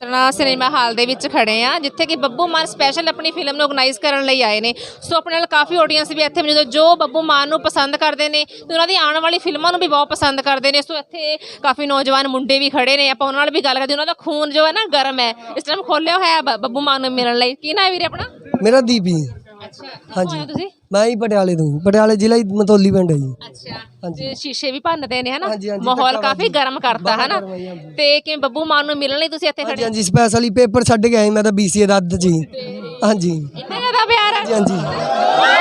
ਤਰਨਾ cinema hall ਦੇ ਵਿੱਚ ਖੜੇ ਆ ਜਿੱਥੇ ਕਿ ਬੱਬੂ ਮਾਨ ਸਪੈਸ਼ਲ ਆਪਣੀ ਫਿਲਮ ਨੂੰ ਆਰਗੇਨਾਈਜ਼ ਕਰਨ ਲਈ ਆਏ ਨੇ। ਸੋ ਆਪਣੇ ਨਾਲ ਕਾਫੀ ਆਡੀਅנס ਵੀ ਇੱਥੇ ਮੌਜੂਦ ਜੋ ਬੱਬੂ ਮਾਨ ਨੂੰ ਪਸੰਦ ਕਰਦੇ ਨੇ ਤੇ ਉਹਨਾਂ ਦੀ ਆਉਣ ਵਾਲੀ ਫਿਲਮਾਂ ਨੂੰ ਵੀ ਬਹੁਤ ਪਸੰਦ ਕਰਦੇ ਨੇ। ਸੋ ਇੱਥੇ ਕਾਫੀ ਨੌਜਵਾਨ ਮੁੰਡੇ ਵੀ ਖੜੇ ਨੇ। ਆਪਾਂ ਉਹਨਾਂ ਨਾਲ ਵੀ ਗੱਲ ਕਰਦੇ ਉਹਨਾਂ ਦਾ ਖੂਨ ਜੋ ਹੈ ਨਾ ਗਰਮ ਹੈ। ਇਸ ਟਾਈਮ ਖੋਲਿਆ ਹੋਇਆ ਬੱਬੂ ਮਾਨ ਨੂੰ ਮਿਲਣ ਲਈ। ਕੀ ਨਾਮ ਹੈ ਵੀਰੇ ਆਪਣਾ? ਮੇਰਾ ਦੀਪੀ। ਅੱਛਾ ਹਾਂਜੀ। ਤੁਸੀਂ? ਮੈਂ ਹੀ ਪਟਿਆਲੇ ਤੋਂ ਪਟਿਆਲੇ ਜ਼ਿਲ੍ਹਾ ਹੀ ਮਤੌਲੀ ਪਿੰਡ ਹੈ ਜੀ। ਅੱਛਾ ਤੇ ਸ਼ੀਸ਼ੇ ਵੀ ਭੰਨਦੇ ਨੇ ਹਨਾ? ਹਾਂਜੀ, ਹਾਂਜੀ, ਮਾਹੌਲ ਧੱਕਾ ਕਾਫੀ। ਗਰਮ ਕਰਤਾ ਬਹੁਤ ਹਨਾ? ਗਰਮ ਹੈ ਜੀ, ਹਾਂਜੀ। ਤੇ ਕਿਵੇਂ ਬੱਬੂ ਮਾਨ ਨੂੰ ਮਿਲਣ ਲਈ ਤੁਸੀਂ ਇੱਥੇ ਹਾਂਜੀ ਖੜੇ? ਹਾਂਜੀ ਸਪੈਸ਼ਲ ਹੀ ਪੇਪਰ ਛੱਡ ਕੇ ਆਏ ਮੈਂ ਤਾਂ ਬੀਸੀਏ ਦਾ ਅੱਧ ਜੀ ਹਾਂਜੀ। ਇੰਨਾ ਜ਼ਿਆਦਾ ਪਿਆਰ ਹੈ? ਹਾਂਜੀ ਹਾਂਜੀ।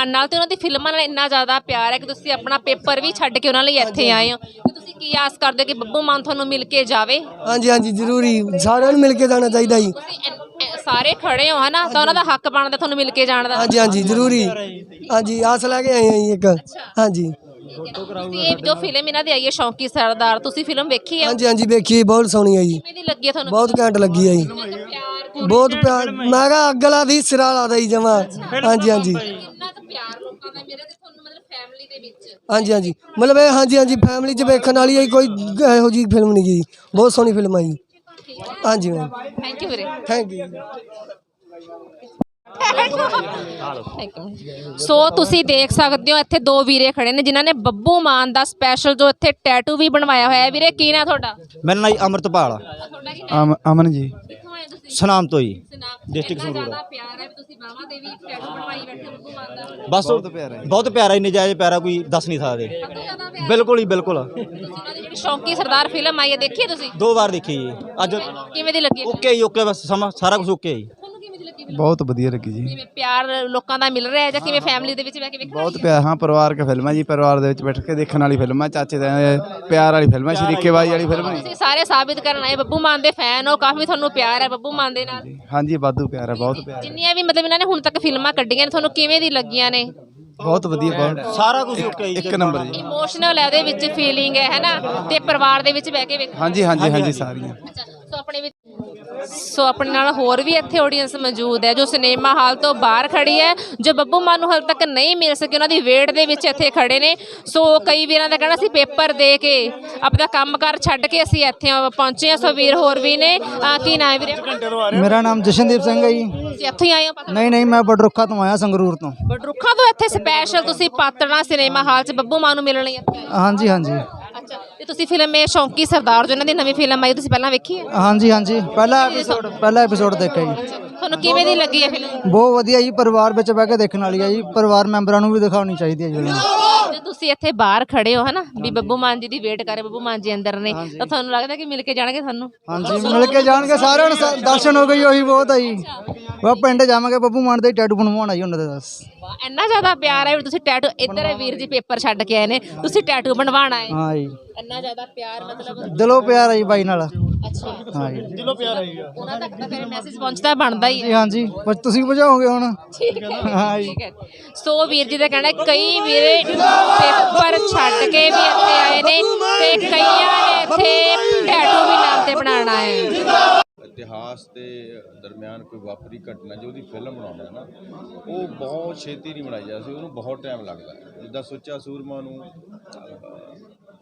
ਬੱਬੂ ਮਾਨ ਨਾਲ ਤੇ ਉਹਨਾਂ ਦੀ ਫਿਲਮਾਂ ਨਾਲ ਇੰਨਾ ਜ਼ਿਆਦਾ ਪਿਆਰ ਹੈ ਕਿ ਤੁਸੀਂ ਆਪਣਾ ਪੇਪਰ ਵੀ ਛੱਡ ਕੇ ਉਹਨਾਂ ਲਈ ਇੱਥੇ ਆਏ ਹੋ। ਤੇ ਤੁਸੀਂ ਕੀ ਆਸ ਕਰਦੇ ਹੋ ਕਿ ਬੱਬੂ ਮਾਨ ਤੁਹਾਨੂੰ ਮਿਲ ਕੇ ਜਾਵੇ? ਹਾਂਜੀ ਹਾਂਜੀ ਜ਼ਰੂਰੀ। ਸਾਰਿਆਂ ਨੂੰ ਮਿਲ ਕੇ ਜਾਣਾ ਚਾਹੀਦਾ ਜੀ। ਤੁਸੀਂ ਇਨ- ਇ- ਸਾਰੇ ਖੜੇ ਹੋ ਹਨਾ? ਤਾਂ ਉਹਨਾਂ ਦਾ ਹੱਕ ਬਣਦਾ ਤੁਹਾਨੂੰ ਮਿਲ ਕੇ ਜਾਣ ਦਾ। ਹਾਂਜੀ ਹਾਂਜੀ ਜ਼ਰੂਰੀ। ਹਾਂਜੀ ਆਸ ਲੈ ਕੇ ਆਏ ਹਾਂ ਜੀ ਇੱਕ। ਹਾਂਜੀ। ਤੁਸੀਂ ਇਹ ਜੋ ਫਿਲਮ ਇਹਨਾਂ ਦੀ ਆਈ ਹੈ ਸ਼ੌਂਕੀ ਸਰਦਾਰ ਤੁਸੀਂ ਫਿਲਮ ਵੇਖੀ ਹੈ? ਹਾਂਜੀ ਹਾਂਜੀ ਵੇਖੀ ਬਹੁਤ ਸੋਹਣੀ ਹੈ ਜੀ। ਕਿਵੇਂ ਦੀ ਲੱਗੀ ਹੈ ਤੁਹਾਨੂੰ? ਬਹੁਤ ਘੈਂਟ ਲੱਗੀ ਹੈ ਜੀ। ਬਹੁਤ ਪਿਆਰ ਮੈਂ ਕਿਹਾ ਅਗਲਾ ਦੀ ਸਿਰਾ ਲਾਦਾ ਜੀ ਜਮਾ ਹਾਂਜੀ ਹਾਂਜੀ। ਪਿਆਰ ਲੋਕਾਂ ਦਾ ਮੇਰੇ ਤੇ ਤੁਹਾਨੂੰ ਮਤਲਬ ਫੈਮਿਲੀ ਦੇ ਵਿੱਚ। ਹਾਂਜੀ ਹਾਂਜੀ। ਮਤਲਬ ਇਹ ਹਾਂਜੀ ਹਾਂਜੀ ਫੈਮਿਲੀ 'ਚ ਵੇਖਣ ਵਾਲੀ ਹੈ ਜੀ, ਕੋਈ ਇਹੋ ਜੀ ਫਿਲਮ ਨਹੀਂ ਜੀ। ਬਹੁਤ ਸੋਹਣੀ ਫਿਲਮ ਜੀ। ਹਾਂਜੀ ਮੈਮ ਥੈਂਕ ਯੂ ਵੀਰੇ। Thank you. ਸੋ ਤੁਸੀਂ ਦੇਖ ਸਕਦੇ ਹੋ ਇੱਥੇ ਦੋ ਵੀਰੇ ਖੜੇ ਨੇ ਜਿਨ੍ਹਾਂ ਨੇ ਬੱਬੂ ਮਾਨ ਦਾ ਸਪੈਸ਼ਲ ਜੋ ਇੱਥੇ ਟੈਟੂ ਵੀ ਬਣਵਾਇਆ ਹੋਇਆ ਹੈ। ਵੀਰੇ ਕੀ ਨਾ ਤੁਹਾਡਾ? ਮੇਰਾ ਨਾਂ ਜੀ ਅਮਰਤਪਾਲ ਆ। ਤੁਹਾਡਾ ਕੀ ਅਮ- ਅਮਨ ਜੀ। ਤੁਸੀਂ? ਸੁਨਾਮ ਤੋਂ ਜੀ ਇੰਨਾ ਸੰਗਰੂਰ। ਜ਼ਿਆਦਾ ਪਿਆਰ ਹੈ ਵੀ ਤੁਸੀਂ ਬਾਵਾ ਦੇ ਵੀ ਟੈਟੂ ਬਣਵਾਈ ਬੈਠੇ ਹੋ ਬੱਬੂ ਮਾਨ ਦਾ। ਬਸ ਬਹੁਤ ਪਿਆਰਾ ਬਹੁਤ ਪਿਆਰਾ ਹੀ ਨਜਾਇਜ਼ ਪਿਆਰਾ ਕੋਈ ਦੱਸ ਨਹੀਂ ਸਕਦੇ। ਬਿਲਕੁਲ ਹੀ। ਬਿਲਕੁਲ ਤੁਸੀਂ ਉਹਨਾਂ ਦੀ ਜਿਹੜੀ ਸ਼ੌਂਕੀ ਸਰਦਾਰ ਫਿਲਮ ਆਈ ਹੈ ਦੇਖੀ ਹੈ ਤੁਸੀਂ? ਦੋ ਵਾਰ ਦੇਖੀ ਜੀ। ਅੱਜ ਕਿਵੇਂ ਦੀ ਲੱਗੀ ਹੈ? ਓਕੇ ਜੀ ਓਕੇ ਬਸ ਸਮਾਂ ਸਾਰਾ ਕੁਝ ਓਕੇ ਜੀ। ਬਹੁਤ ਵਧੀਆ ਲੱਗੀ ਜੀ। ਕਿਵੇਂ ਪਿਆਰ ਲੋਕਾਂ ਦਾ ਮਿਲ ਰਿਹਾ ਹੈ ਜਾਂ ਕਿਵੇਂ ਫੈਮਿਲੀ ਦੇ ਵਿੱਚ ਬਹਿ ਕੇ ਵੇਖਣਾ ਬਹੁਤ ਪਿਆਰ ਹਾਂ ਪਰਿਵਾਰਕ ਫਿਲਮ ਹੈ ਜੀ ਪਰਿਵਾਰ ਦੇ ਵਿੱਚ ਬੈਠ ਕੇ ਦੇਖਣ ਵਾਲੀ ਫਿਲਮ ਹੈ ਚਾਚੇ ਦਾ ਪਿਆਰ ਵਾਲੀ ਫਿਲਮ ਹੈ ਸ਼ਰੀਕੇਬਾਜ਼ੀ ਵਾਲੀ ਫਿਲਮ ਤੁਸੀਂ ਸਾਰੇ ਸਾਬਿਤ ਕਰਨ ਆਏ ਬੱਬੂ ਮਾਨ ਦੇ ਫੈਨ ਹੋ ਕਾਫੀ ਤੁਹਾਨੂੰ ਪਿਆਰ ਹੈ ਬੱਬੂ ਮਾਨ ਦੇ ਨਾਲ। ਹਾਂਜੀ ਵਾਧੂ ਪਿਆਰ ਹੈ ਬਹੁਤ ਪਿਆਰ ਹੈ। ਜਿੰਨੀਆਂ ਵੀ ਮਤਲਬ ਇਹਨਾਂ ਨੇ ਹੁਣ ਤੱਕ ਫਿਲਮਾਂ ਕੱਢੀਆਂ ਨੇ ਤੁਹਾਨੂੰ ਕਿਵੇਂ ਦੀ ਲੱਗੀਆਂ ਨੇ? ਬਹੁਤ ਵਧੀਆ ਬਹੁਤ ਸਾਰਾ ਕੁਝ ਓਕੇ ਜੀ ਇੱਕ ਨੰਬਰ ਜੀ। ਇਮੋਸ਼ਨਲ ਹੈ ਉਹਦੇ ਵਿੱਚ ਫੀਲਿੰਗ ਹੈ ਹੈਨਾ ਤੇ ਪਰਿਵਾਰ ਦੇ ਵਿੱਚ ਬਹਿ ਕੇ ਵੇਖ ਹਾਂਜੀ ਹਾਂਜੀ ਹਾਂਜੀ। ਸਾਰੀਆਂ। ਅੱਛਾ ਸੋ ਆਪਣੇ ਵਿੱਚ ਸੋ ਆਪਣੇ ਨਾਲ ਹੋਰ ਵੀ ਇੱਥੇ ਆਡੀਅנס ਮੌਜੂਦ ਹੈ ਜੋ ਸਿਨੇਮਾ ਹਾਲ ਤੋਂ ਬਾਹਰ ਖੜੀ ਹੈ ਜੋ ਬੱਬੂ ਮਾਨ ਨੂੰ ਹਾਲੇ ਤੱਕ ਨਹੀਂ ਮਿਲ ਸਕੀ ਉਹਨਾਂ ਦੀ ਵੇਟ ਦੇ ਵਿੱਚ ਇੱਥੇ ਖੜੇ ਨੇ। ਸੋ ਕਈ ਵੀਰਾਂ ਦਾ ਕਹਿਣਾ ਸੀ ਪੇਪਰ ਦੇ ਕੇ ਆਪਣਾ ਕੰਮਕਾਰ ਛੱਡ ਕੇ ਅਸੀਂ ਇੱਥੇ ਪਹੁੰਚੇ ਹਾਂ। ਸੋ ਵੀਰ ਹੋਰ ਵੀ ਨੇ। ਅਹ ਕੀ ਨਾਮ ਹੈ ਵੀਰੇ? ਮੇਰਾ ਨਾਮ ਜਸ਼ਨਦੀਪ ਸਿੰਘ ਹੈ ਜੀ। ਤੁਸੀਂ ਇੱਥੋਂ ਹੀ ਆਏ ਹੋ? ਪਤਾ ਨਹੀਂ ਨਹੀਂ ਮੈਂ ਬਡਰੁੱਖਾ ਤੋਂ ਆਇਆ ਸੰਗਰੂਰ ਤੋਂ। ਬਡਰੁੱਖਾਂ ਤੋਂ ਇੱਥੇ ਸਪੈਸ਼ਲ ਤੁਸੀਂ ਪਾਤੜਾ ਸਿਨੇਮਾ ਹਾਲ 'ਚ ਬੱਬੂ ਮਾਨ ਨੂੰ ਮਿਲਣ ਲਈ ਇੱਥੇ ਆਏ ਹੋ। ਹਾਂਜੀ ਹਾਂਜੀ। ਤੇ ਤੁਸੀਂ ਫਿਲਮ ਇਹ ਸ਼ੌਂਕੀ ਸਰਦਾਰ ਜੋ ਇਹਨਾਂ ਦੀ ਨਵੀਂ ਫਿਲਮ ਆਈ ਤੁਸੀਂ ਪਹਿਲਾਂ ਵੇਖੀ ਹੈ? ਹਾਂਜੀ ਹਾਂਜੀ। ਪਹਿਲਾ ਐਪੀਸੋਡ ਪਹਿਲਾ ਐਪੀਸੋਡ ਦੇਖਿਆ ਜੀ। ਤੁਹਾਨੂੰ ਕਿਵੇਂ ਦੀ ਲੱਗੀ ਹੈ ਫਿਲਮ? ਬਹੁਤ ਵਧੀਆ ਜੀ ਪਰਿਵਾਰ ਵਿੱਚ ਬਹਿ ਕੇ ਦੇਖਣ ਵਾਲੀ ਹੈ ਜੀ। ਪਰਿਵਾਰ ਮੈਂਬਰਾਂ ਨੂੰ ਵੀ ਦਿਖਾਉਣੀ ਚਾਹੀਦੀ ਹੈ ਜੀ ਫਿਲਮ। ਜੇ ਤੁਸੀਂ ਇੱਥੇ ਬਾਹਰ ਖੜੇ ਹੋ ਹਨਾ? ਵੀ ਬੱਬੂ ਮਾਨ ਜੀ ਦੀ ਵੇਟ ਕਰ ਬੱਬੂ ਮਾਨ ਜੀ ਅੰਦਰ ਨੇ। ਤਾਂ ਤੁਹਾਨੂੰ ਲੱਗਦਾ ਕਿ ਮਿਲ ਕੇ ਜਾਣਗੇ ਤੁਹਾਨੂੰ? ਹਾਂਜੀ ਮਿਲ ਕੇ ਜਾਣਗੇ। ਸਾਰਿਆਂ ਨੂੰ ਸ- ਦਰਸ਼ਨ ਹੋ ਗਈ ਉਹੀ ਬਹੁਤ ਹੈ ਜੀ। ਉਹ ਪਿੰਡ ਜਾਵਾਂਗੇ ਬੱਬੂ ਮਾਨ ਦੇ ਟੈਟੂ ਬਣਵਾਉਣਾ ਜੀ ਉਹਨਾਂ ਦੇ ਦੱਸ। ਵਾਹ ਇੰਨਾ ਜ਼ਿਆਦਾ ਪਿਆਰ ਹੈ ਵੀ ਤੁਸੀਂ ਟੈਟੂ ਇੱਧਰ ਹੈ ਵੀਰ ਜੀ ਪੇਪਰ ਛੱਡ ਕੇ ਆਏ ਨੇ। ਤੁਸੀਂ ਟੈਟੂ ਬਣਵਾਉਣਾ ਹੈ ਹਾਂ ਜੀ। ਇੰਨਾ ਜ਼ਿਆਦਾ ਪਿਆਰ ਮਤਲਬ ਦਿਲੋਂ ਪਿਆਰ ਹੈ ਜੀ ਬਾਈ ਨਾਲ। ਅੱਛਾ। ਹਾਂ ਜੀ। ਉਹਨਾਂ ਤੱਕ ਤਾਂ ਫਿਰ ਮੈਸੇਜ ਪਹੁੰਚਦਾ ਬਣਦਾ ਹੀ ਹੈ ਜੀ। ਹਾਂਜੀ ਪਰ ਤੁਸੀਂ ਬੁਝਾਓਗੇ ਹੁਣ? ਠੀਕ ਹੈ। ਹਾਂ ਜੀ। ਠੀਕ ਹੈ। ਸੋ ਵੀਰ ਜੀ ਦਾ ਕਹਿਣਾ ਹੈ, ਕਈ ਵੀਰੇ ਪੇਪਰ ਛੱਡ ਕੇ ਵੀ ਇੱਥੇ ਆਏ ਨੇ ਤੇ ਕਈਆਂ ਨੇ ਇੱਥੇ ਟੈਟੂ ਵੀ ਨਾਮ ਤੇ ਬਣਾਉਣਾ ਹੈ। ਇਤਿਹਾਸ ਦੇ ਦਰਮਿਆਨ ਕੋਈ ਵਾਪਰੀ ਘਟਨਾ, ਜੋ ਉਹਦੀ ਫਿਲਮ ਬਣਾਉਂਦੇ ਆ ਨਾ, ਉਹ ਬਹੁਤ ਛੇਤੀ ਨਹੀਂ ਬਣਾਈ ਜਾ ਸਕਦੀ, ਉਹਨੂੰ ਬਹੁਤ ਟਾਈਮ ਲੱਗਦਾ। ਜਿੱਦਾਂ ਸੁੱਚਾ ਸੂਰਮਾ ਨੂੰ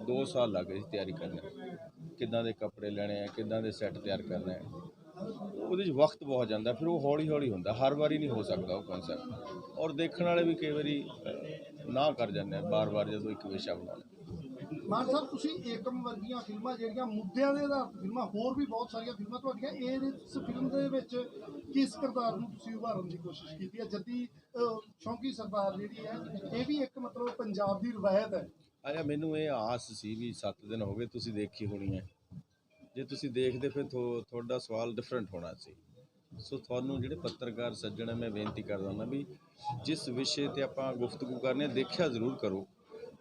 2 ਸਾਲ ਲੱਗ ਗਏ ਸੀ ਤਿਆਰੀ ਕਰਨ। ਕਿੱਦਾਂ ਦੇ ਕੱਪੜੇ ਲੈਣੇ ਆ, ਕਿੱਦਾਂ ਦੇ ਸੈੱਟ ਤਿਆਰ ਕਰਨੇ ਆ। ਉਹਦੇ 'ਚ ਵਕਤ ਬਹੁਤ ਜਾਂਦਾ, ਫਿਰ ਉਹ ਹੌਲੀ ਹੌਲੀ ਹੁੰਦਾ, ਹਰ ਵਾਰੀ ਨਹੀਂ ਹੋ ਸਕਦਾ ਉਹ ਕਨਸੈਪਟ ਔਰ ਦੇਖਣ ਵਾਲੇ ਵੀ ਕਈ ਵਾਰੀ ਨਾ ਕਰ ਜਾਂਦੇ ਆ ਬਾਰ-ਬਾਰ ਜਦੋਂ ਇੱਕ ਵਿਸ਼ਾ ਬਣਾਉਣਾ ਮਾਨ ਸਾਹਿਬ, ਤੁਸੀਂ ਏਕਮ ਵਰਗੀਆਂ ਫਿਲਮਾਂ ਜਿਹੜੀਆਂ ਮੁੱਦਿਆਂ ਦੇ ਆਧਾਰ ਤੇ ਫਿਲਮਾਂ, ਹੋਰ ਵੀ ਬਹੁਤ ਸਾਰੀਆਂ ਫਿਲਮਾਂ ਤੁਹਾਡੀਆਂ, ਇਹ ਇਸ ਫਿਲਮ ਦੇ ਵਿੱਚ ਕਿਸ ਕਿਰਦਾਰ ਨੂੰ ਤੁਸੀਂ ਉਭਾਰਨ ਦੀ ਕੋਸ਼ਿਸ਼ ਕੀਤੀ ਹੈ? ਜੱਦੀ ਸ਼ੌਂਕੀ ਸਰਦਾਰ ਜਿਹੜੀ ਹੈ, ਇਹ ਵੀ ਇੱਕ ਮਤਲਬ ਪੰਜਾਬ ਦੀ ਰਵਾਇਤ ਹੈ। ਆਇਆ, ਮੈਨੂੰ ਇਹ ਆਸ ਸੀ ਵੀ 7 ਦਿਨ ਹੋ ਗਏ ਤੁਸੀਂ ਦੇਖੀ ਹੋਣੀ ਹੈ। ਜੇ ਤੁਸੀਂ ਦੇਖਦੇ ਫਿਰ ਤੁਹਾਡਾ ਸਵਾਲ ਡਿਫਰੈਂਟ ਹੋਣਾ ਸੀ। ਸੋ ਤੁਹਾਨੂੰ ਜਿਹੜੇ ਪੱਤਰਕਾਰ, ਸੱਜਣ ਹੈ, ਮੈਂ ਬੇਨਤੀ ਕਰਦਾ ਹਾਂ ਵੀ ਜਿਸ ਵਿਸ਼ੇ ਤੇ ਆਪਾਂ ਗੁਫ਼ਤਗੂ ਕਰਨੀ ਹੈ ਦੇਖਿਆ ਜ਼ਰੂਰ ਕਰੋ।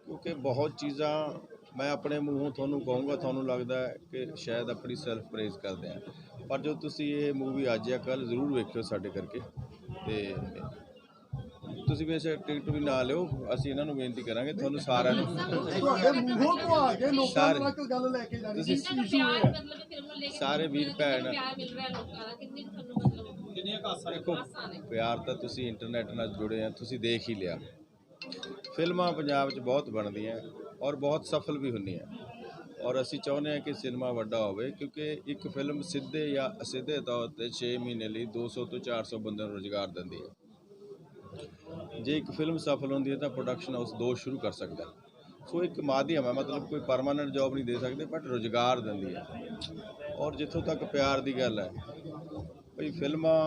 ਕਿਉਂਕਿ ਬਹੁਤ ਚੀਜ਼ਾਂ ਮੈਂ ਆਪਣੇ ਮੂੰਹੋਂ ਤੁਹਾਨੂੰ ਕਹੂੰਗਾ ਤੁਹਾਨੂੰ ਲੱਗਦਾ ਹੈ ਕਿ ਸ਼ਾਇਦ ਆਪਣੀ ਸੈਲਫ ਪ੍ਰੇਜ਼ ਕਰਦੇ ਆ ਪਰ ਜੋ ਤੁਸੀਂ ਇਹ ਮੂਵੀ ਅੱਜ ਜਾਂ ਕੱਲ ਜ਼ਰੂਰ ਵੇਖਿਓ ਸਾਡੇ ਕਰਕੇ ਤੇ ਤੁਸੀਂ ਵੈਸੇ ਟਿਕਟ ਵੀ ਨਾ ਲਿਓ ਅਸੀਂ ਇਹਨਾਂ ਨੂੰ ਬੇਨਤੀ ਕਰਾਂਗੇ ਤੁਹਾਨੂੰ ਸਾਰਿਆਂ ਨੂੰ। ਤੁਹਾਡੇ ਮੂੰਹੋਂ ਤੋਂ ਆ ਕੇ ਲੋਕਾਂ ਤੱਕ ਗੱਲ ਲੈ ਕੇ ਜਾਣੀ ਤੁਸੀਂ ਇਸ਼ੂ ਪਿਆਰ ਹੈ। ਮਤਲਬ ਫਿਲਮ ਨੂੰ ਲੈ ਕੇ ਸਾਰੇ ਵੀਰ ਭੈਣ। ਪਿਆਰ ਮਿਲ ਰਿਹਾ ਲੋਕਾਂ ਦਾ ਕਿੰਨੀ ਕੁ ਤੁਹਾਨੂੰ ਮਤਲਬ ਦੇਖੋ ਪਿਆਰ ਤਾਂ ਤੁਸੀਂ ਇੰਟਰਨੈਟ ਨਾਲ ਜੁੜੇ ਆ ਤੁਸੀਂ ਦੇਖ ਹੀ ਲਿਆ। ਫਿਲਮਾਂ ਪੰਜਾਬ 'ਚ ਬਹੁਤ ਬਣਦੀਆਂ ਔਰ ਬਹੁਤ ਸਫਲ ਵੀ ਹੁੰਦੀਆਂ। ਔਰ ਅਸੀਂ ਚਾਹੁੰਦੇ ਹਾਂ ਕਿ ਸਿਨੇਮਾ ਵੱਡਾ ਹੋਵੇ ਕਿਉਂਕਿ ਇੱਕ ਫਿਲਮ ਸਿੱਧੇ ਜਾਂ ਅਸਿੱਧੇ ਤੌਰ ਤੇ 6 ਮਹੀਨੇ ਲਈ 200 ਤੋਂ 400 ਬੰਦਿਆਂ ਨੂੰ ਰੁਜ਼ਗਾਰ ਦਿੰਦੀ ਹੈ। ਜੇ ਇੱਕ ਫਿਲਮ ਸਫਲ ਹੁੰਦੀ ਹੈ ਤਾਂ ਪ੍ਰੋਡਕਸ਼ਨ ਹਾਊਸ ਦੋ ਸ਼ੁਰੂ ਕਰ ਸਕਦਾ ਸੋ ਇੱਕ ਮਾਧਿਅਮ ਹੈ, ਮਤਲਬ ਕੋਈ ਪਰਮਾਨੈਂਟ ਜੌਬ ਨਹੀਂ ਦੇ ਸਕਦੇ ਬਟ ਰੁਜ਼ਗਾਰ ਦਿੰਦੀ ਹੈ। ਔਰ ਜਿੱਥੋਂ ਤੱਕ ਪਿਆਰ ਦੀ ਗੱਲ ਹੈ, ਭਈ ਫਿਲਮਾਂ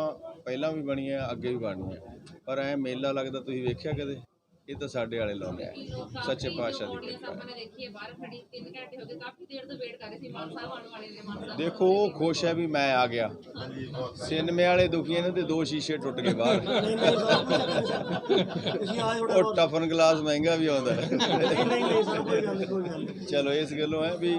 ਪਹਿਲਾਂ ਵੀ ਬਣੀਆਂ, ਅੱਗੇ ਵੀ ਬਣਨੀਆਂ ਪਰ ਐ ਮੇਲਾ ਲੱਗਦਾ, ਤੁਸੀਂ ਵੇਖਿਆ ਕਦੇ? ਇਹ ਤਾਂ ਸਾਡੇ ਵਾਲੇ ਲਾਉਂਦੇ ਆ ਸੱਚੇ ਪਾਤਸ਼ਾਹ ਦੀ ਕਿਰਪਾ ਹੈ ਬਾਹਰ ਖੜੀ 3 ਘੰਟੇ ਹੋ ਗਏ ਕਾਫੀ ਦੇਰ ਤੋਂ ਵੇਟ ਕਰ ਰਹੀ ਸੀ ਮਾਨ ਸਾਹਿਬ ਆਉਣ ਵਾਲੇ ਨੇ ਮਾਨ ਸਾਹਿਬ ਦੇਖੋ ਉਹ ਖੁਸ਼ ਹੈ ਵੀ ਮੈਂ ਆ ਗਿਆ ਸਿਨੇਮੇ ਵਾਲੇ ਦੁਖੀ ਨੇ ਤੇ ਦੋ ਸ਼ੀਸ਼ੇ ਟੁੱਟ ਗਏ ਬਾਹਰ ਉਹ ਟਫਨ ਗਲਾਸ ਮਹਿੰਗਾ ਵੀ ਆਉਂਦਾ ਹੈ। ਚਲੋ ਇਸ ਗੱਲੋਂ ਹੈ ਵੀ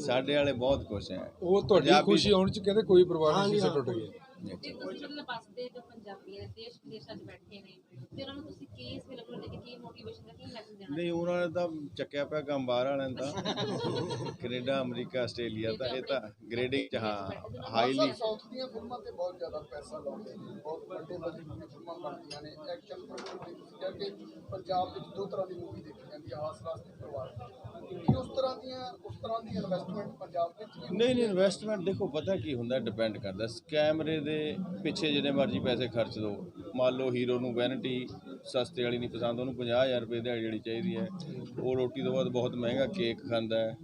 ਸਾਡੇ ਵਾਲੇ ਬਹੁਤ ਖੁਸ਼ ਹੈ ਉਹ ਤੁਹਾਡੀ ਖੁਸ਼ੀ ਹੋਣ ਚ ਕਹਿੰਦੇ ਕੋਈ ਪਰਵਾਹ ਨਹੀਂ ਕਿਸੇ ਟੁੱਟ ਗਏ ਜੇ ਤੁਸੀਂ ਮਤਲਬ ਬਸਦੇ ਜੋ ਪੰਜਾਬੀ ਨੇ ਦੇਸ਼ ਵਿਦੇਸ਼ਾਂ 'ਚ ਬੈਠੇ ਨੇ ਤੇ ਉਹਨਾਂ ਨੂੰ ਤੁਸੀਂ ਕੀ ਇਸ ਫਿਲਮ ਨੂੰ ਲੈ ਕੇ ਕੀ ਮੋਟੀਵੇਸ਼ਨ ਦਾ ਕੀ ਮੈਸੇਜ ਦੇਣਾ ਨਹੀਂ ਉਹਨਾਂ ਨੇ ਤਾਂ ਚੱਕਿਆ ਪਿਆ ਕੰਮ ਬਾਹਰ ਵਾਲਿਆਂ ਨੇ ਤਾਂ ਕੈਨੇਡਾ ਅਮਰੀਕਾ ਆਸਟ੍ਰੇਲੀਆ ਤਾਂ ਇਹ ਤਾਂ ਗ੍ਰੇਡਿੰਗ ਚ ਹਾਂ ਹਾਈਲੀ ਸਾਊਥ ਦੀਆਂ ਫਿਲਮਾਂ ਤੇ ਬਹੁਤ ਜ਼ਿਆਦਾ ਪੈਸਾ ਲਾਉਂਦੇ ਨੇ। ਬਹੁਤ ਵੱਡੇ ਬਜਟ ਦੀਆਂ ਫਿਲਮਾਂ ਬਣਦੀਆਂ ਨੇ। ਐਕਸ਼ਨ ਫਿਲਮਾਂ ਦੇ ਤੁਸੀਂ ਕਿਹਾ ਕਿ ਪੰਜਾਬ ਵਿੱਚ ਦੋ ਤਰ੍ਹਾਂ ਦੀ ਮੂਵੀ ਦੇਖੀ ਜਾਂਦੀ ਹੈ ਹਾਸ ਰਾਸ ਤੇ ਪਰਿਵਾਰ ਕੀ ਉਸ ਤਰ੍ਹਾਂ ਦੀਆਂ ਉਸ ਤਰ੍ਹਾਂ ਦੀ ਇਨਵੈਸਟਮੈਂਟ ਪੰਜਾਬ ਵਿੱਚ ਵੀ ਨਹੀਂ ਨਹੀਂ ਇਨਵੈਸਟਮੈਂਟ ਦੇਖੋ ਪਤਾ ਕੀ ਹੁੰਦਾ ਡਿਪੈਂਡ ਕਰਦਾ। ਕੈਮਰੇ ਦੇ ਪਿੱਛੇ ਜਿੰਨੇ ਮਰਜ਼ੀ ਪੈਸੇ ਖਰਚ ਦੋ। ਮੰਨ ਲਓ ਹੀਰੋ ਨੂੰ ਵੈਨਿਟੀ ਸਸਤੇ ਵਾਲੀ ਨਹੀਂ ਪਸੰਦ, ਉਹਨੂੰ 50000 ਰੁਪਏ ਦਿਹਾੜੀ ਜਿਹੜੀ ਚਾਹੀਦੀ ਹੈ। ਉਹ ਰੋਟੀ ਤੋਂ ਬਾਅਦ ਬਹੁਤ ਮਹਿੰਗਾ ਕੇਕ ਖਾਂਦਾ ਹੈ,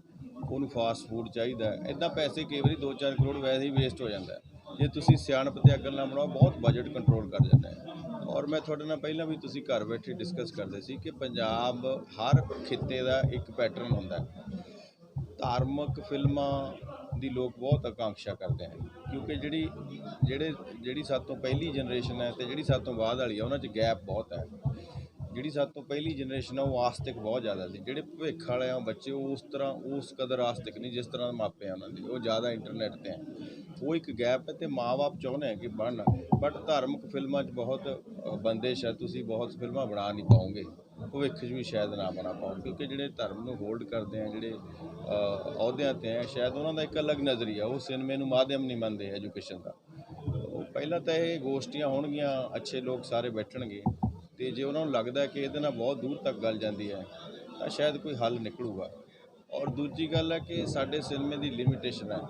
ਉਹਨੂੰ ਫਾਸਟ ਫੂਡ ਚਾਹੀਦਾ ਹੈ। ਇਦਾਂ ਪੈਸੇ ਕਈ ਵਾਰੀ 2-4 ਕਰੋੜ ਵੈਸੇ ਹੀ ਵੇਸਟ ਹੋ ਜਾਂਦਾ ਜੇ ਤੁਸੀਂ ਸਿਆਣਪ ਤੇ ਅਕਲ ਨਾਲ ਬਣਾਓ, ਬਹੁਤ ਬਜਟ ਕੰਟਰੋਲ ਕਰ ਜਾਂਦਾ ਹੈ। ਔਰ ਮੈਂ ਤੁਹਾਡੇ ਨਾਲ ਪਹਿਲਾਂ ਵੀ ਤੁਸੀਂ ਘਰ ਬੈਠੇ ਡਿਸਕਸ ਕਰਦੇ ਸੀ ਕਿ ਪੰਜਾਬ ਹਰ ਖਿੱਤੇ ਦਾ ਇੱਕ ਪੈਟਰਨ ਹੁੰਦਾ ਧਾਰਮਿਕ ਫਿਲਮਾਂ ਦੀ ਲੋਕ ਬਹੁਤ ਆਕਾਂਖਿਆ ਕਰਦੇ ਹਨ, ਕਿਉਂਕਿ ਜਿਹੜੀ, ਜਿਹੜੇ, ਜਿਹੜੀ ਸਾਤੋਂ ਪਹਿਲੀ ਜਨਰੇਸ਼ਨ ਹੈ ਤੇ ਜਿਹੜੀ ਸਾਤੋਂ ਬਾਅਦ ਵਾਲੀ ਹੈ ਉਹਨਾਂ 'ਚ ਗੈਪ ਬਹੁਤ ਹੈ। ਜਿਹੜੀ ਸਾਤੋਂ ਪਹਿਲੀ ਜਨਰੇਸ਼ਨ ਆ, ਉਹ ਆਸਤਿਕ ਬਹੁਤ ਜ਼ਿਆਦਾ ਸੀ। ਜਿਹੜੇ ਭਵਿੱਖ ਵਾਲੇ ਆ ਬੱਚੇ ਉਹ ਉਸ ਤਰ੍ਹਾਂ, ਉਸ ਕਦਰ ਆਸਤਿਕ ਨਹੀਂ, ਜਿਸ ਤਰ੍ਹਾਂ ਮਾਪੇ ਆ ਉਹਨਾਂ ਦੇ, ਉਹ ਜ਼ਿਆਦਾ ਇੰਟਰਨੈਟ ਤੇ ਹੈ। ਉਹ ਇੱਕ ਗੈਪ ਹੈ ਤੇ ਮਾਪੇ ਚਾਹੁੰਦੇ ਆ ਕਿ ਬਣਨ। ਬਟ ਧਾਰਮਿਕ ਫਿਲਮਾਂ 'ਚ ਬਹੁਤ ਅ, ਬੰਦਿਸ਼ ਹੈ ਤੁਸੀਂ ਬਹੁਤ ਫਿਲਮਾਂ ਬਣਾ ਨਹੀਂ ਪਾਓਗੇ। ਭਵਿੱਖ 'ਚ ਵੀ ਸ਼ਾਇਦ ਨਾ ਬਣਾ ਪਾਓ। ਕਿਉਂਕਿ ਜਿਹੜੇ ਧਰਮ ਨੂੰ ਹੋਲਡ ਕਰਦੇ ਆ ਜਿਹੜੇ ਅਹੁਦਿਆਂ ਤੇ ਆ ਸ਼ਾਇਦ ਉਹਨਾਂ ਦਾ ਇੱਕ ਅਲੱਗ ਨਜ਼ਰੀਆ ਉਹ ਸਿਨੇਮੇ ਨੂੰ ਮਾਧਿਅਮ ਨਹੀਂ ਮੰਨਦੇ ਐਜੂਕੇਸ਼ਨ ਦਾ। ਪਹਿਲਾਂ ਤਾਂ ਇਹ ਗੋਸ਼ਟੀਆਂ ਹੋਣਗੀਆਂ ਅੱਛੇ ਲੋਕ ਸਾਰੇ ਬੈਠਣਗੇ। ਤੇ ਜੇ ਉਹਨਾਂ ਨੂੰ ਲੱਗਦਾ ਕਿ ਇਹਦੇ ਨਾਲ ਬਹੁਤ ਦੂਰ ਤੱਕ ਗੱਲ ਜਾਂਦੀ ਹੈ ਤਾਂ ਸ਼ਾਇਦ ਕੋਈ ਹੱਲ ਨਿਕਲੂਗਾ। ਔਰ ਦੂਜੀ ਗੱਲ ਹੈ ਕਿ ਸਾਡੇ ਸਿਨੇਮੇ ਦੀ ਲਿਮਿਟੇਸ਼ਨ ਹੈ।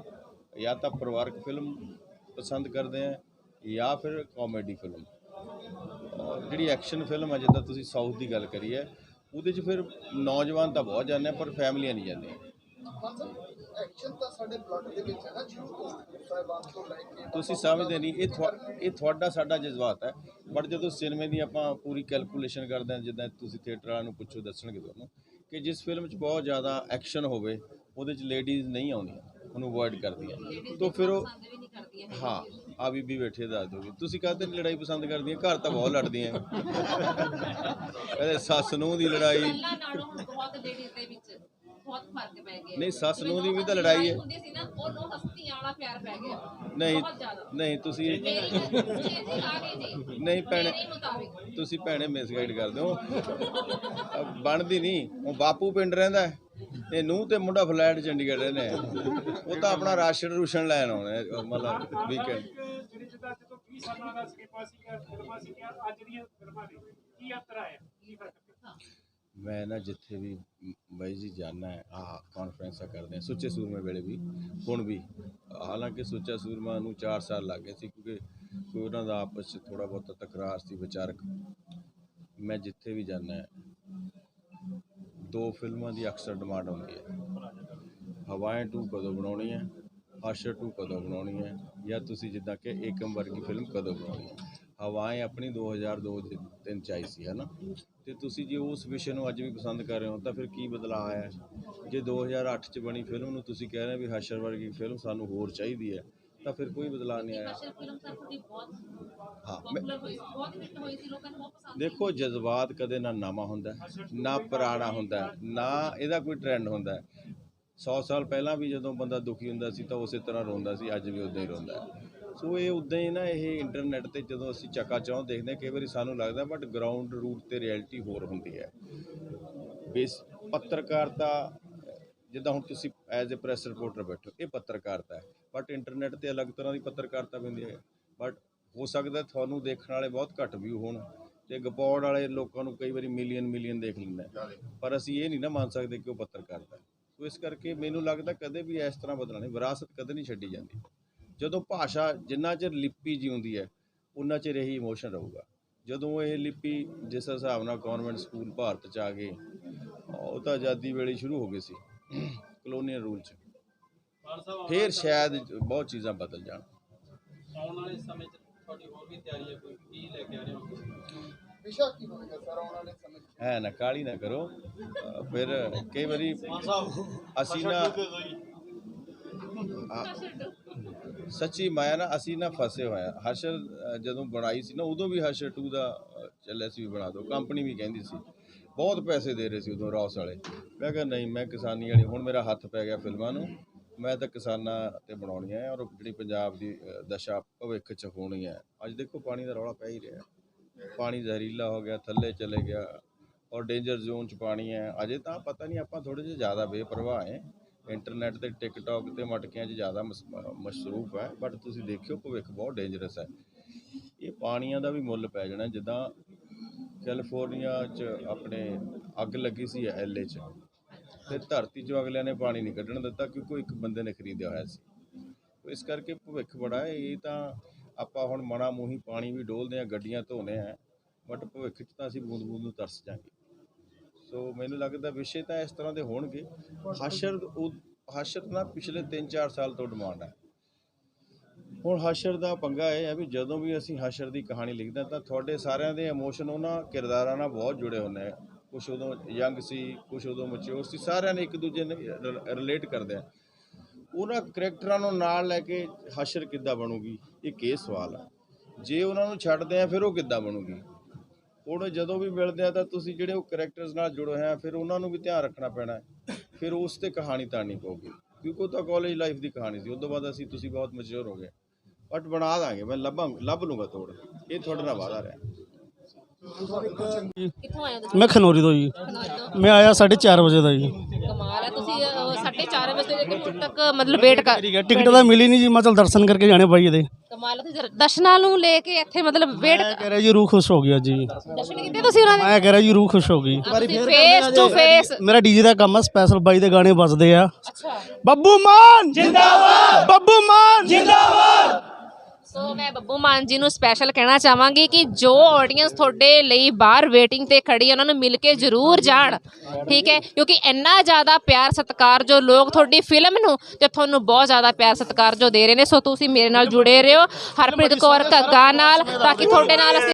ਜਾਂ ਤਾਂ ਪਰਿਵਾਰਕ ਫਿਲਮ ਪਸੰਦ ਕਰਦੇ ਆ ਜਾਂ ਫਿਰ ਕਾਮੇਡੀ ਫਿਲਮ। ਜਿਹੜੀ ਐਕਸ਼ਨ ਫਿਲਮ ਹੈ ਜਿੱਦਾਂ ਤੁਸੀਂ ਸਾਊਥ ਦੀ ਗੱਲ ਕਰੀ ਹੈ ਉਹਦੇ 'ਚ ਫਿਰ ਨੌਜਵਾਨ ਤਾਂ ਬਹੁਤ ਜਾਂਦੇ ਆ ਪਰ ਫੈਮਲੀਆਂ ਨਹੀਂ ਜਾਂਦੀਆਂ। ਐਕਸ਼ਨ ਤਾਂ ਸਾਡੇ ਬਲੱਡ ਦੇ ਵਿੱਚ ਹੈ ਨਾ ਸ਼ੁਰੂ ਤੋਂ ਸਾਹਿਬਾਨ ਤੋਂ ਲੈ ਕੇ ਤੁਸੀਂ ਸਮਝਦੇ ਨਹੀਂ ਇਹ ਇਹ ਤੁਹਾਡਾ ਸਾਡਾ ਜਜ਼ਬਾਤ ਹੈ ਬਟ ਜਦੋਂ ਸਿਨੇਮੇ ਦੀ ਆਪਾਂ ਪੂਰੀ ਕੈਲਕੂਲੇਸ਼ਨ ਕਰਦੇ ਹਾਂ ਜਿੱਦਾਂ ਤੁਸੀਂ ਥੀਏਟਰ ਵਾਲਿਆਂ ਨੂੰ ਪੁੱਛੋ ਦੱਸਣਗੇ ਤੁਹਾਨੂੰ ਕਿ ਜਿਸ ਫਿਲਮ 'ਚ ਬਹੁਤ ਜ਼ਿਆਦਾ ਐਕਸ਼ਨ ਹੋਵੇ ਉਹਦੇ 'ਚ ਲੇਡੀਜ਼ ਨਹੀਂ ਆਉਂਦੀਆਂ। ਉਹਨੂੰ ਅਵੋਇਡ ਕਰਦੀਆਂ ਤਾਂ ਫਿਰ ਉਹ ਨਹੀਂ ਹਾਂ ਆ ਬੀਬੀ ਬੈਠੇ ਦੱਸ ਦੋਗੇ ਤੁਸੀਂ ਕਹਦੇ ਨਹੀਂ ਲੜਾਈ ਪਸੰਦ ਕਰਦੀਆਂ ਘਰ ਤਾਂ ਬਹੁਤ ਲੜਦੀਆਂ। ਕਦੇ ਸੱਸ ਨੂੰ ਦੀ ਲੜਾਈ। ਪਹਿਲਾਂ ਨਾਲੋਂ ਹੁਣ ਬਹੁਤ ਲੇਡੀਜ਼ ਦੇ ਵਿੱਚ ਬਹੁਤ ਫ਼ਰਕ ਪੈ ਗਿਆ। ਨਹੀਂ, ਸੱਸ ਨੂੰਹ ਦੀ ਵੀ ਤਾਂ ਲੜਾਈ ਹੈ। ਹੁੰਦੀ ਸੀ ਨਾ ਉਹਨੂੰ ਹਸਤੀਆਂ ਵਾਲਾ ਪਿਆਰ ਪੈ ਗਿਆ। ਨਹੀਂ ਬਹੁਤ ਜ਼ਿਆਦਾ। ਨਹੀਂ ਤੁਸੀਂ ਨਹੀਂ ਭੈਣੇ ਤੁਸੀਂ ਭੈਣੇ ਮਿਸਗਾਈਡ ਕਰਦੇ ਹੋ। ਬਣਦੀ ਨਹੀਂ। ਉਹ ਬਾਪੂ ਪਿੰਡ ਰਹਿੰਦਾ ਇਹ ਨੂੰਹ ਤੇ ਮੁੰਡਾ ਫਲੈਟ ਚੰਡੀਗੜ੍ਹ ਰਹਿੰਦੇ ਉਹ ਤਾਂ ਆਪਣਾ ਰਾਸ਼ਨ ਰੂਸ਼ਨ ਲੈਣ ਆਉਣੇ ਮਤਲਬ ਵੀਕਐਂਡ ਜਿਹੜੀ ਜਿੱਦਾਂ ਜਦੋਂ 20 ਸਾਲਾਂ ਦਾ ਸਿਨੇਮਾ ਸੀਗਾ ਫਿਲਮਾਂ ਸੀਗੀਆਂ ਅੱਜ ਦੀਆਂ ਫਿਲਮਾਂ ਨੇ ਕੀ ਅੰਤਰ ਆਇਆ ਕੀ ਫ਼ਰਕ ਪਿਆ? ਮੈਂ ਨਾ ਜਿੱਥੇ ਵੀ ਬਾਈ ਜੀ ਜਾਣਾ ਹੈ, ਆਹ ਕਾਨਫਰੰਸਾਂ ਕਰਦੇ ਆ ਸੁੱਚੇ ਸੂਰਮੇ ਵੇਲੇ ਵੀ, ਹੁਣ ਵੀ। ਹਾਲਾਂਕਿ ਸੁੱਚਾ ਸੂਰਮਾ ਨੂੰ 4 ਸਾਲ ਲੱਗ ਗਏ ਸੀ, ਕਿਉਂਕਿ ਕੋਈ ਉਹਨਾਂ ਦਾ ਆਪਸ 'ਚ ਥੋੜਾ ਬਹੁਤ ਤਕਰਾਰ ਸੀ ਵਿਚਾਰਕ। ਮੈਂ ਜਿੱਥੇ ਵੀ ਜਾਣਾ ਹੈ, ਦੋ ਫਿਲਮਾਂ ਦੀ ਅਕਸਰ ਡਿਮਾਂਡ ਹੁੰਦੀ ਹੈ। ਹਵਾਏ ਟੂ ਕਦੋਂ ਬਣਾਉਣੀ ਹੈ ਆਸ਼ਰ ਟੂ ਕਦੋਂ ਬਣਾਉਣੀ ਹੈ, ਜਾਂ ਤੁਸੀਂ ਜਿੱਦਾਂ ਕਿ ਏਕਮ ਵਰਗੀ ਫਿਲਮ ਕਦੋਂ ਬਣਾਉਣੀ ਹੈ। ਹਵਾਏ ਆਪਣੀ 2002 ਦੇ ਤਿੰਨ ਚ ਆਈ ਸੀ, ਹੈ ਨਾ? ਤੇ ਤੁਸੀਂ ਜੇ ਉਸ ਵਿਸ਼ੇ ਨੂੰ ਅੱਜ ਵੀ ਪਸੰਦ ਕਰ ਰਹੇ ਹੋ ਤਾਂ ਫਿਰ ਕੀ ਬਦਲਾਅ ਆਇਆ? ਜੇ 2008 ਚ ਬਣੀ ਫਿਲਮ ਨੂੰ ਤੁਸੀਂ ਕਹਿ ਰਹੇ ਹੋ ਵੀ ਹਸ਼ਰ ਵਰਗੀ ਫਿਲਮ ਸਾਨੂੰ ਹੋਰ ਚਾਹੀਦੀ ਹੈ ਤਾਂ ਫਿਰ ਕੋਈ ਬਦਲਾਅ ਨਹੀਂ ਆਇਆ। ਹਾਂ ਦੇਖੋ ਜਜ਼ਬਾਤ ਕਦੇ ਨਾ ਨਵਾਂ ਹੁੰਦਾ ਨਾ ਪੁਰਾਣਾ ਹੁੰਦਾ ਨਾ ਇਹਦਾ ਕੋਈ ਟ੍ਰੈਂਡ ਹੁੰਦਾ ਹੈ। 100 ਸਾਲ ਪਹਿਲਾਂ ਵੀ ਜਦੋਂ ਬੰਦਾ ਦੁਖੀ ਹੁੰਦਾ ਸੀ ਤਾਂ ਉਸੇ ਤਰ੍ਹਾਂ ਰੋਂਦਾ ਸੀ ਅੱਜ ਵੀ ਉਦਾਂ ਹੀ ਰੋਂਦਾ ਹੈ। ਸੋ ਇਹ ਉਦਾਂ ਹੀ ਨਾ ਇਹ ਇੰਟਰਨੈਟ ਤੇ ਜਦੋਂ ਅਸੀਂ ਚੱਕਾ ਚੌਂ ਦੇਖਦੇ ਹਾਂ ਕਈ ਵਾਰੀ ਸਾਨੂੰ ਲੱਗਦਾ ਬਟ ਗਰਾਊਂਡ ਰੂਟ ਤੇ ਰਿਐਲਿਟੀ ਹੋਰ ਹੁੰਦੀ ਹੈ। ਬੇਸ ਪੱਤਰਕਾਰਤਾ ਜਿੱਦਾਂ ਹੁਣ ਤੁਸੀਂ ਐਜ਼ ਅ ਪ੍ਰੈਸ ਰਿਪੋਰਟਰ ਬੈਠੋ ਇਹ ਪੱਤਰਕਾਰਤਾ ਹੈ। ਬਟ ਇੰਟਰਨੈਟ ਤੇ ਅਲੱਗ ਤਰ੍ਹਾਂ ਦੀ ਪੱਤਰਕਾਰਤਾ ਪੈਂਦੀ ਹੈ। ਬਟ ਹੋ ਸਕਦਾ ਤੁਹਾਨੂੰ ਦੇਖਣ ਵਾਲੇ ਬਹੁਤ ਘੱਟ ਵਿਊ ਹੋਣ ਤੇ ਗਪੌੜ ਵਾਲੇ ਲੋਕਾਂ ਨੂੰ ਕਈ ਵਾਰੀ ਮਿਲੀਅਨ ਮਿਲੀਅਨ ਦੇਖ ਲੈਂਦਾ। ਪਰ ਅਸੀਂ ਇਹ ਨਹੀਂ ਨਾ ਮੰਨ ਸਕਦੇ ਕਿ ਉਹ ਪੱਤਰਕਾਰਤਾ ਹੈ। ਸੋ ਇਸ ਕਰਕੇ ਮੈਨੂੰ ਲੱਗਦਾ ਕਦੇ ਵੀ ਇਸ ਤਰ੍ਹਾਂ ਬਦਲਣਾ ਨਹੀਂ ਵਿਰਾਸਤ ਕਦੇ ਨਹੀਂ ਛੱਡੀ ਜਾਂਦੀ। ਜਦੋਂ ਭਾਸ਼ਾ ਜਿੰਨਾ ਚਿਰ ਲਿਪੀ ਜਿਉਂਦੀ ਹੈ ਉਨਾ ਚਿਰ ਇਹੀ ਇਮੋਸ਼ਨ ਰਹੂਗਾ। ਜਦੋਂ ਇਹ ਲਿਪੀ ਜਿਸ ਹਿਸਾਬ ਨਾਲ ਕਨਵੈਂਟ ਸਕੂਲ ਭਾਰਤ ਚ ਆ ਗਏ ਉਹ ਤਾਂ ਆਜ਼ਾਦੀ ਵੇਲੇ ਸ਼ੁਰੂ ਹੋ ਗਏ ਸੀ ਕਲੋਨੀਅਲ ਰੂਲ ਚ। ਫਿਰ ਸ਼ਾਇਦ ਬਹੁਤ ਚੀਜ਼ਾਂ ਬਦਲ ਜਾਣ। ਆਉਣ ਵਾਲੇ ਸਮੇਂ 'ਚ ਤੁਹਾਡੀ ਹੋਰ ਵੀ ਤਿਆਰੀ ਹੈ ਕੋਈ ਕੀ ਲੈ ਕੇ ਆ ਰਹੇ ਹੋ? ਵਿਸ਼ਾ ਕੀ ਹੋਵੇਗਾ ਸਰ ਆਉਣ ਵਾਲੇ ਸਮੇਂ 'ਚ? ਹੈ ਨਾ ਕਾਲੀ ਨਾ ਕਰੋ। ਫਿਰ ਕਈ ਵਾਰੀ ਅਸੀਂ ਨਾ ਸੱਚੀ ਮਾਇਆ ਨਾ, ਅਸੀਂ ਨਾ ਫਸੇ ਹੋਇਆ ਹਰਸ਼ਰ ਜਦੋਂ ਬਣਾਈ ਸੀ ਨਾ, ਉਦੋਂ ਵੀ ਹਰਸ਼ਰ 2 ਦਾ ਚੱਲਿਆ ਸੀ ਵੀ ਬਣਾ ਦਿਓ ਕੰਪਨੀ ਵੀ ਕਹਿੰਦੀ ਸੀ। ਬਹੁਤ ਪੈਸੇ ਦੇ ਰਹੇ ਸੀ ਉਦੋਂ ਰੌਸ ਵਾਲੇ। ਮੈਂ ਕਿਹਾ, ਨਹੀਂ, ਮੈਂ ਕਿਸਾਨੀ ਵਾਲੀ, ਹੁਣ ਮੇਰਾ ਹੱਥ ਪੈ ਗਿਆ ਫਿਲਮਾਂ ਨੂੰ। ਮੈਂ ਤਾਂ ਕਿਸਾਨਾਂ ਤੇ ਬਣਾਉਣੀਆਂ ਹੈ ਔਰ ਜਿਹੜੀ ਪੰਜਾਬ ਦੀ ਦਸ਼ਾ ਭਵਿੱਖ ਚ ਹੋਣੀ ਹੈ ਅੱਜ ਦੇਖੋ, ਪਾਣੀ ਦਾ ਰੌਲਾ ਪੈ ਹੀ ਰਿਹਾ। ਪਾਣੀ ਜ਼ਹਿਰੀਲਾ ਹੋ ਗਿਆ, ਥੱਲੇ ਚਲੇ ਗਿਆ ਔਰ ਡੇਂਜਰ ਜ਼ੋਨ ਚ ਪਾਣੀ ਹੈ ਅਜੇ ਤਾਂ ਪਤਾ ਨਹੀਂ ਆਪਾਂ ਥੋੜੇ ਜਿਹਾ ਜ਼ਿਆਦਾ ਬੇਪਰਵਾਹ ਹੈ। ਇੰਟਰਨੈਟ ਤੇ ਟਿਕਟੌਕ ਤੇ ਮਟਕਿਆਂ 'ਚ ਜ਼ਿਆਦਾ ਮਸ- ਮਸਰੂਫ ਹੈ, ਬਟ ਤੁਸੀਂ ਦੇਖਿਓ ਭਵਿੱਖ ਬਹੁਤ ਡੇਂਜਰਸ ਹੈ। ਇਹ ਪਾਣੀਆਂ ਦਾ ਵੀ ਮੁੱਲ ਪੈ ਜਾਣਾ, ਜਿੱਦਾਂ ਕੈਲੀਫੋਰਨੀਆ 'ਚ ਆਪਣੇ ਅੱਗ ਲੱਗੀ ਸੀ ਐਲਏ 'ਚ, ਤੇ ਧਰਤੀ 'ਚੋਂ ਅਗਲਿਆਂ ਨੇ ਪਾਣੀ ਨਹੀਂ ਕੱਢਣ ਦਿੱਤਾ ਕਿਉਂਕਿ ਇੱਕ ਬੰਦੇ ਨੇ ਖਰੀਦਿਆ ਹੋਇਆ ਸੀ। ਇਸ ਕਰਕੇ ਭਵਿੱਖ ਬੜਾ ਹੈ, ਇਹ ਤਾਂ ਆਪਾਂ ਹੁਣ ਮਣਾ ਮੂੰਹੀ ਪਾਣੀ ਵੀ ਡੋਲਦੇ ਆ ਗੱਡੀਆਂ ਧੋਨੇ ਆ ਬਟ ਭਵਿੱਖ 'ਚ ਤਾਂ ਅਸੀਂ ਬੂੰਦ ਬੂੰਦ ਨੂੰ ਤਰਸ ਜਾਾਂਗੇ ਸੋ ਮੈਨੂੰ ਲੱਗਦਾ ਵਿਸ਼ੇ ਤਾਂ ਇਸ ਤਰ੍ਹਾਂ ਦੇ ਹੋਣਗੇ। ਹਸ਼ਰ ਉਹ ਹਸ਼ਰ ਨਾ ਪਿਛਲੇ 3-4 ਸਾਲ ਤੋਂ ਡਿਮਾਂਡ ਹੈ। ਹੁਣ ਹਸ਼ਰ ਦਾ ਪੰਗਾ ਇਹ ਹੈ ਵੀ ਜਦੋਂ ਵੀ ਅਸੀਂ ਹਸ਼ਰ ਦੀ ਕਹਾਣੀ ਲਿਖਦੇ ਹਾਂ ਤਾਂ ਤੁਹਾਡੇ ਸਾਰਿਆਂ ਦੇ ਇਮੋਸ਼ਨ ਉਹਨਾਂ ਕਿਰਦਾਰਾਂ ਨਾਲ ਬਹੁਤ ਜੁੜੇ ਹੁੰਦੇ ਆ। ਕੁਝ ਉਦੋਂ ਯੰਗ ਸੀ ਕੁਝ ਉਦੋਂ ਮੈਚੁਰ ਸੀ, ਸਾਰਿਆਂ ਨੇ ਇੱਕ ਦੂਜੇ ਨਾਲ ਰਿਲੇਟ ਕਰਦੇ ਆ। ਉਹਨਾਂ ਕਰੈਕਟਰਾਂ ਨੂੰ ਨਾਲ ਲੈ ਕੇ ਹਸ਼ਰ ਕਿੱਦਾਂ ਬਣੂਗੀ, ਇਹ ਇਹ ਸਵਾਲ ਹੈ ਜੇ ਉਹਨਾਂ ਨੂੰ ਛੱਡਦੇ ਆ, ਫਿਰ ਉਹ ਕਿੱਦਾਂ ਬਣੂਗੀ? ਹੁਣ ਜਦੋਂ ਵੀ ਮਿਲਦੇ ਆ ਤਾਂ ਤੁਸੀਂ ਜਿਹੜੇ ਉਹ ਕਰੈਕਟਰਸ ਨਾਲ ਜੁੜੇ ਹੋਏ ਆ, ਫਿਰ ਉਹਨਾਂ ਨੂੰ ਵੀ ਧਿਆਨ ਰੱਖਣਾ ਪੈਣਾ ਫਿਰ ਉਸ ਤੇ ਕਹਾਣੀ ਤਾਣਨੀ ਪਊਗੀ, ਕਿਉਂਕਿ ਉਹ ਤਾਂ ਕਾਲਜ ਲਾਈਫ ਦੀ ਕਹਾਣੀ ਸੀ ਉਸ ਤੋਂ ਬਾਅਦ ਅਸੀਂ ਤੁਸੀਂ ਬਹੁਤ ਮੈਚੁਰ ਹੋ ਗਏ। ਬਟ ਬਣਾ ਦਾਂਗੇ, ਮੈਂ ਲੱਭਾਂ, ਲੱਭ ਲੂੰਗਾ ਤੋੜ, ਇਹ ਤੁਹਾਡੇ ਨਾਲ ਵਾਦਾ ਰਿਹਾ। ਕਿੱਥੋਂ ਆਏ ਹੋ ਤੁਸੀਂ? ਮੈਂ ਖਨੌਰੀ ਤੋਂ ਜੀ। ਮੈਂ ਆਇਆ 4:30 ਵਜੇ ਦਾ ਜੀ। ਕਮਾਲ ਹੈ ਤੁਸੀਂ 4:30 ਵਜੇ ਤੱਕ ਮਤਲਬ ਵੇਟ ਕਰ ਠੀਕ ਹੈ ਟਿਕਟ ਤਾਂ ਮਿਲੀ ਨਹੀਂ ਜੀ ਮੈਂ ਚਲ ਦਰਸ਼ਨ ਕਰਕੇ ਜਾਣੇ ਬਾਈ ਇਹਦੇ। ਕਮਾਲ ਹੈ ਤੁਸੀਂ ਦਰਸ਼ਨਾਂ ਨੂੰ ਲੈ ਕੇ ਇੱਥੇ ਮਤਲਬ ਵੇਟ ਮੈਂ ਕਹਿ ਰਿਹਾ ਜੀ ਰੂਹ ਖੁਸ਼ ਹੋ ਗਿਆ ਜੀ। ਦਰਸ਼ਨ ਕੀਤੇ ਤੁਸੀਂ ਉਹਨਾਂ ਦੇ? ਮੈਂ ਕਹਿ ਰਿਹਾ ਜੀ ਰੂਹ ਖੁਸ਼ ਹੋ ਗਈ। ਫੇਸ ਟੂ ਫੇਸ ਮੇਰਾ ਡੀਜੇ ਦਾ ਕੰਮ ਆ ਸਪੈਸ਼ਲ ਬਾਈ ਦੇ ਗਾਣੇ ਵੱਜਦੇ ਆ। ਬੱਬੂ ਮਾਨ! ਜਿੰਦਾਬਾਦ! ਬੱਬੂ ਮਾਨ! ਜਿੰਦਾਬਾਦ! ਸੋ ਮੈਂ ਬੱਬੂ ਮਾਨ ਜੀ ਨੂੰ ਸਪੈਸ਼ਲ ਕਹਿਣਾ ਚਾਹਾਂਗੀ ਕਿ ਜੋ ਆਡੀਅנס ਤੁਹਾਡੇ ਲਈ ਬਾਹਰ ਵੇਟਿੰਗ ਤੇ ਖੜੀ ਹੈ ਉਹਨਾਂ ਨੂੰ ਮਿਲ ਕੇ ਜ਼ਰੂਰ ਜਾਣ, ਠੀਕ ਹੈ? ਕਿਉਂਕਿ ਇੰਨਾ ਜ਼ਿਆਦਾ ਪਿਆਰ ਸਤਿਕਾਰ ਜੋ ਲੋਕ ਤੁਹਾਡੀ ਫਿਲਮ ਨੂੰ ਤੇ ਤੁਹਾਨੂੰ ਬਹੁਤ ਜ਼ਿਆਦਾ ਪਿਆਰ ਸਤਿਕਾਰ ਜੋ ਦੇ ਰਹੇ ਨੇ, ਸੋ ਤੁਸੀਂ ਮੇਰੇ ਨਾਲ ਜੁੜੇ ਰਹੋ। ਹਰਪ੍ਰੀਤ ਕੌਰ ਘੱਗਾ ਨਾਲ ਤਾਂ ਕਿ ਤੁਹਾਡੇ ਨਾਲ ਅਸੀਂ